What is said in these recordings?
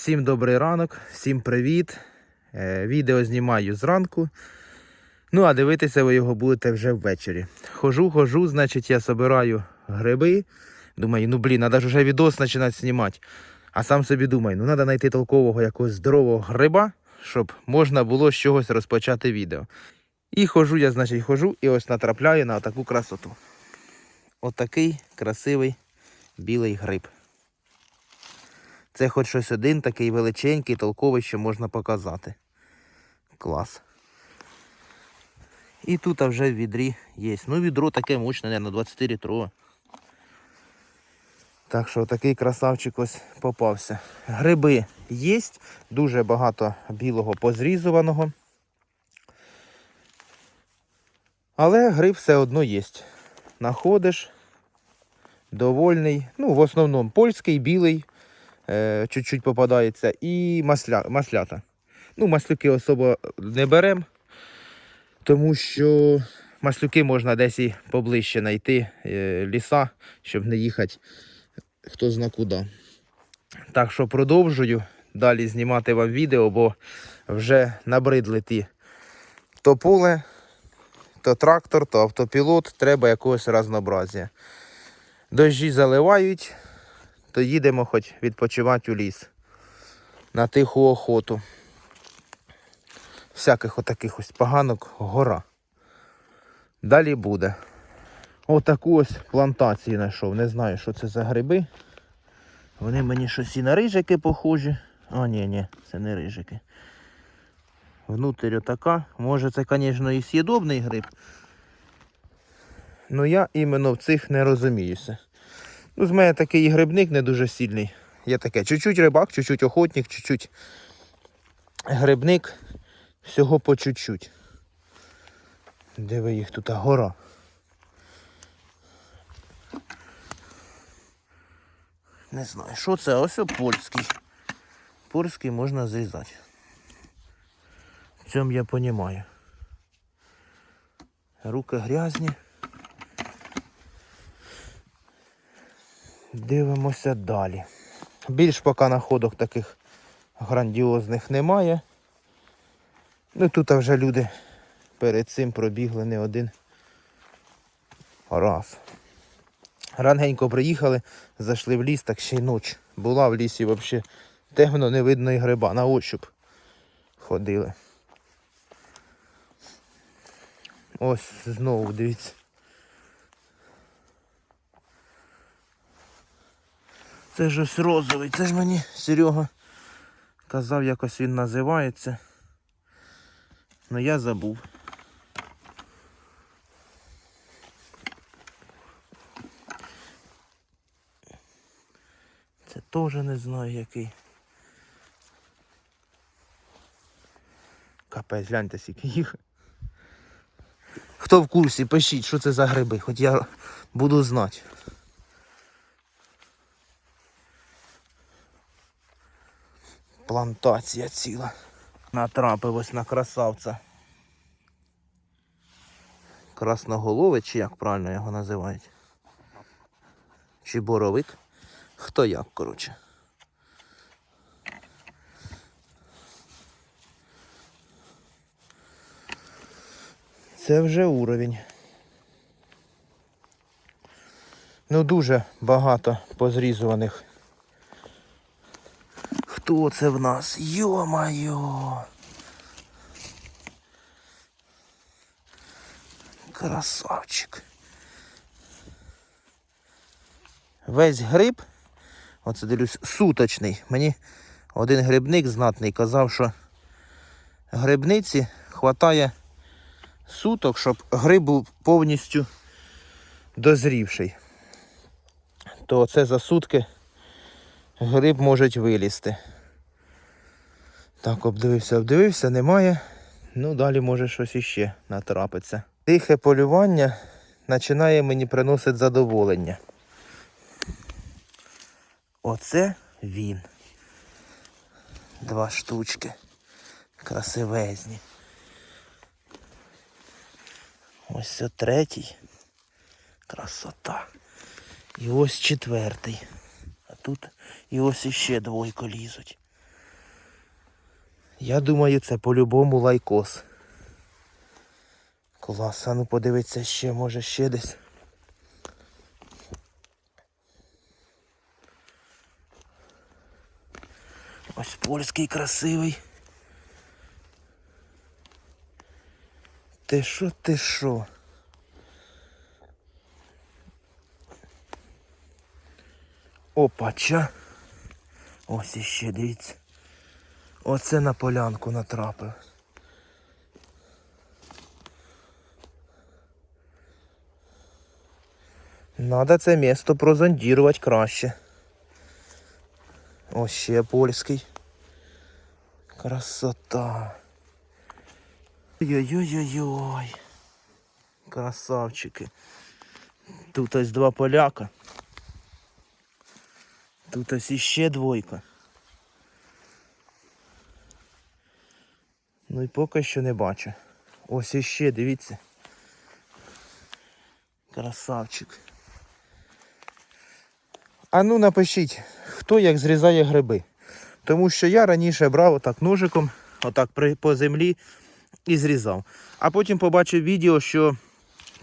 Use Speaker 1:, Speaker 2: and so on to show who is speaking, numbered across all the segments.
Speaker 1: Всім добрий ранок, всім привіт. Е, Відео знімаю зранку. Ну, а дивитися ви його будете вже ввечері. Хожу, хожу, значить, я собираю гриби. Думаю, ну блін, треба вже відос починати знімати. А сам собі думаю, ну треба знайти толкового якогось здорового гриба, щоб можна було з чогось розпочати відео. І хожу я, значить, хожу і ось натрапляю на таку красоту. Отакий красивий білий гриб. Це хоч щось один такий величенький, толковий, що можна показати. Клас. І тут вже в відрі є. Ну, відро таке мощне, мабуть, 20 літрове. Так що такий красавчик ось попався. Гриби є, дуже багато білого позрізуваного. Але гриб все одно є. Находиш, довольний. Ну, в основному польський, білий, чуть-чуть попадається, і масля, маслята. Ну, маслюки особо не беремо, тому що маслюки можна десь і поближче знайти е, ліса, щоб не їхати хто зна куди. Так що продовжую далі знімати вам відео, бо вже набридли ті то поле, то трактор, то автопілот, треба якогось разнообразія. Дощі заливають, то їдемо хоч відпочивати у ліс. На тиху охоту. Всяких отаких ось поганок гора. Далі буде. Отаку ось плантацію знайшов. Не знаю, що це за гриби. Вони мені щось і на рижики похожі. А, ні, ні, це не рижики. Внутрі отака. Може це, звісно, і с'їдобний гриб. Ну я іменно в цих не розуміюся. Ну, з мене такий грибник не дуже сильний. Я таке чуть-чуть рибак, чуть-чуть охотник, чуть-чуть грибник. Всього по чуть-чуть. Диви їх тут гора. Не знаю, що це, ось польський. Польський можна зрізати. В цьому я розумію. Руки грязні. Дивимося далі. Більш поки находок таких грандіозних немає. Ну тут вже люди перед цим пробігли не один раз. Раненько приїхали, зайшли в ліс, так ще й ніч. Була в лісі взагалі темно, не видно і гриба. На ощуп ходили. Ось знову дивіться. Це ж ось розовий, це ж мені Серега казав, якось він називається. Ну я забув. Це теж не знаю який. Капець, гляньте скільки їх. Хто в курсі, пишіть, що це за гриби, хоч я буду знати. Плантація ціла. Натрапив ось на красавця. Красноголовий, чи як правильно його називають? Чи боровик? Хто як, коротше. Це вже уровень. Ну дуже багато позрізуваних. Хто це в нас? Йо-майо! Красавчик. Весь гриб, оце дивлюсь, суточний. Мені один грибник знатний казав, що грибниці хватає суток, щоб гриб був повністю дозрівший. То це за сутки гриб може вилізти. Так, обдивився, обдивився, немає. Ну, далі може щось іще натрапиться. Тихе полювання починає мені приносити задоволення. Оце він. Два штучки. Красивезні. Ось це третій. Красота. І ось четвертий. А тут і ось іще двойко лізуть. Я думаю, це по-любому лайкос. Клас, а ну подивитися ще, може ще десь. Ось польський красивий. Ти що, ти що? Опача. Ось іще, дивіться. Оце на полянку натрапив. Надо це місто прозондірувати краще. Ось ще польський. Красота. Ой-ой-ой-ой. Красавчики. Тут ось два поляка. Тут ось іще двойка. Ну і поки що не бачу. Ось іще, дивіться. Красавчик. А ну напишіть, хто як зрізає гриби. Тому що я раніше брав отак ножиком, отак по землі і зрізав. А потім побачив відео, що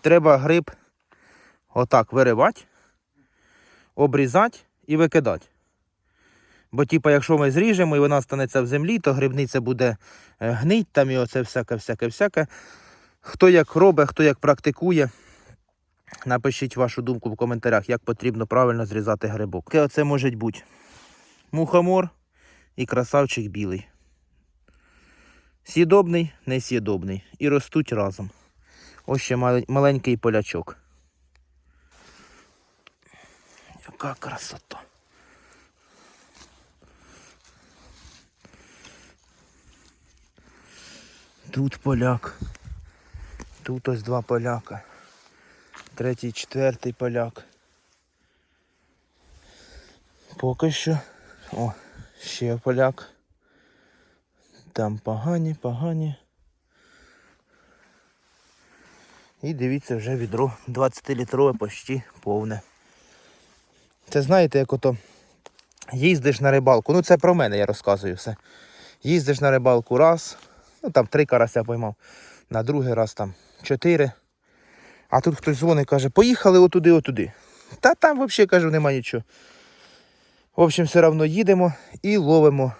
Speaker 1: треба гриб отак виривати, обрізати і викидати. Бо, типа, якщо ми зріжемо і вона станеться в землі, то грибниця буде е, гнить, там і оце всяке, всяке, всяке. Хто як робить, хто як практикує, напишіть вашу думку в коментарях, як потрібно правильно зрізати грибок. Таке Оце може бути мухомор і красавчик білий. Сідобний, несідобний. І ростуть разом. Ось ще маленький полячок. Яка красота. Тут поляк. Тут ось два поляка. Третій, четвертий поляк. Поки що. О, ще поляк. Там погані, погані. І дивіться, вже відро 20-літрове почти повне. Це знаєте, як ото їздиш на рибалку. Ну це про мене я розказую все. Їздиш на рибалку раз, ну там три карася поймав, на другий раз там чотири. А тут хтось дзвонить каже, поїхали отуди, отуди. Та там взагалі кажу, нема нічого. В общем, все одно їдемо і ловимо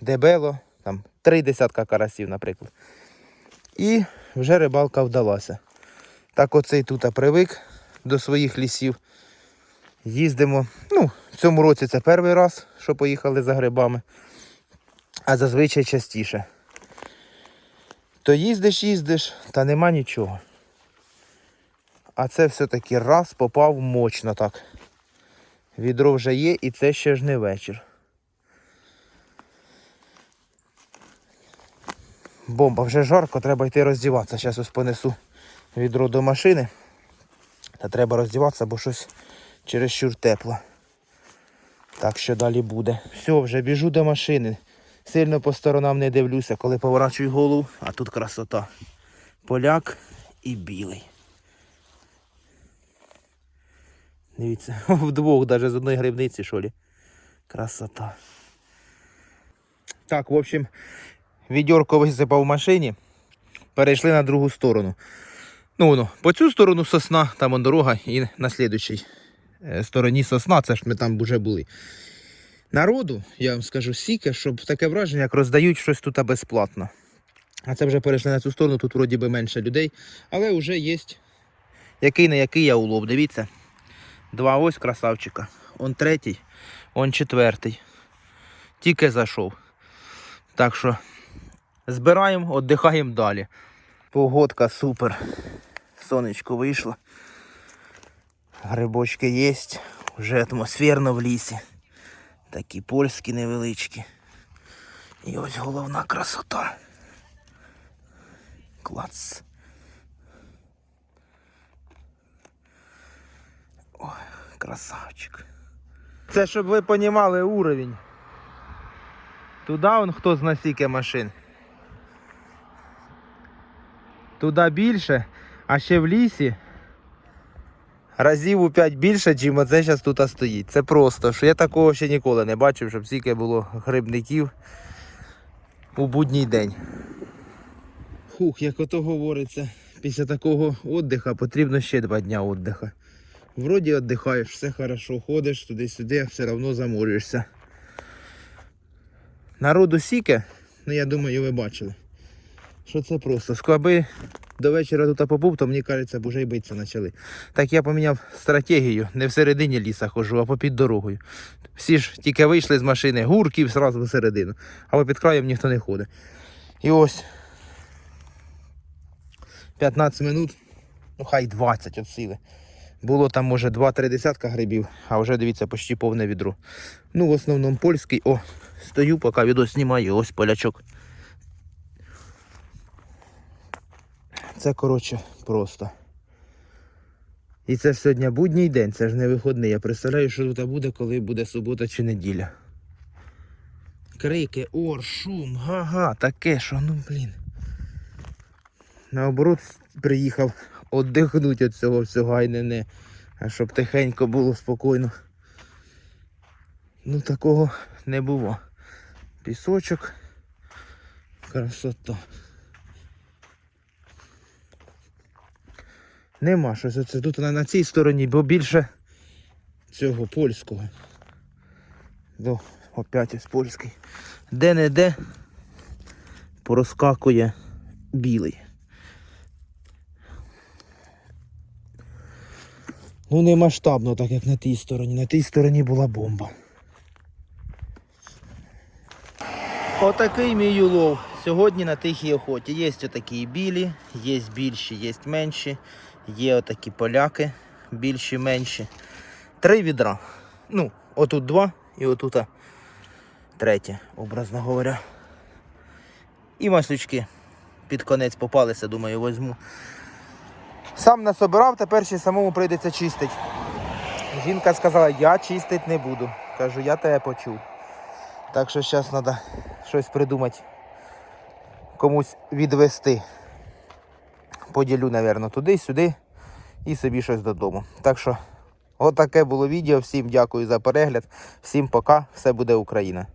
Speaker 1: дебело, там три десятка карасів, наприклад. І вже рибалка вдалася. Так оцей тут привик до своїх лісів. Їздимо. Ну, в цьому році це перший раз, що поїхали за грибами. А зазвичай частіше. То їздиш, їздиш, та нема нічого. А це все-таки раз попав мощно так. Відро вже є і це ще ж не вечір. Бомба, вже жарко, треба йти роздіватися. Зараз ось понесу відро до машини. Та треба роздіватися, бо щось чересчур тепло. Так що далі буде. Все, вже біжу до машини. Сильно по сторонам не дивлюся, коли поворачую голову, а тут красота. Поляк і білий. Дивіться, вдвох навіть з одної грибниці, що лі. Красота. Так, в общем, відьорко висипав в машині. Перейшли на другу сторону. Ну, воно, по цю сторону сосна, там дорога, і на слідучій е, стороні сосна, це ж ми там вже були. Народу, я вам скажу, сіке, щоб таке враження, як роздають щось тут безплатно. А це вже перейшли на цю сторону, тут вроді би менше людей, але вже є який не який я улов. Дивіться. Два ось красавчика. Он третій, он четвертий. Тільки зайшов. Так що збираємо, віддихаємо далі. Погодка супер. Сонечко вийшло. Грибочки є. Вже атмосферно в лісі. Такі польські невеличкі. І ось головна красота. Клац. Ой, красавчик. Це щоб ви понімали уровень. Туди он хто з насіки машин. Туди більше, а ще в лісі разів у 5 більше, чим оце зараз тут стоїть. Це просто, що я такого ще ніколи не бачив, щоб стільки було грибників. у будній день. Хух, як ото говориться, після такого віддиха потрібно ще два дня віддиха. Вроді віддихаєш, все хорошо, ходиш туди-сюди, все одно заморюєшся. Народу сіке, ну я думаю, ви бачили. Що це просто. Скоби до вечора тут побув, то мені кажеться, б уже й битися почали. Так я поміняв стратегію, не всередині ліса ходжу, а попід дорогою. Всі ж тільки вийшли з машини, гурків зразу всередину, а попід краєм ніхто не ходить. І ось 15 минут, ну хай 20 от сили. Було там, може, 2-3 десятка грибів, а вже дивіться, почти повне відро. Ну, в основному польський. О, стою, поки відео знімаю, ось полячок. Це, коротше, просто. І це сьогодні будній день, це ж не виходний. Я представляю, що тут буде, коли буде субота чи неділя. Крики, ор, шум, га-га, таке, що ну блін. Наоборот, приїхав віддихнути від цього всього, а не не. А щоб тихенько було спокійно. Ну такого не було. Пісочок. Красота. Нема щось оце тут на, цій стороні, бо більше цього польського. До опять ось польський. Де-не-де порозкакує білий. Ну не масштабно, так як на тій стороні. На тій стороні була бомба. Отакий мій улов. Сьогодні на тихій охоті. Є отакі білі, є більші, є менші. Є отакі поляки, більші, менші. Три відра. Ну, отут два і отут третє, образно говоря. І маслючки під конець попалися, думаю, возьму. Сам насобирав, тепер ще самому прийдеться чистити. Жінка сказала, я чистити не буду. Кажу, я тебе почув. Так що зараз треба щось придумати. Комусь відвести. Поділю, мабуть, туди-сюди і собі щось додому. Так що, отаке було відео. Всім дякую за перегляд. Всім пока. Все буде Україна.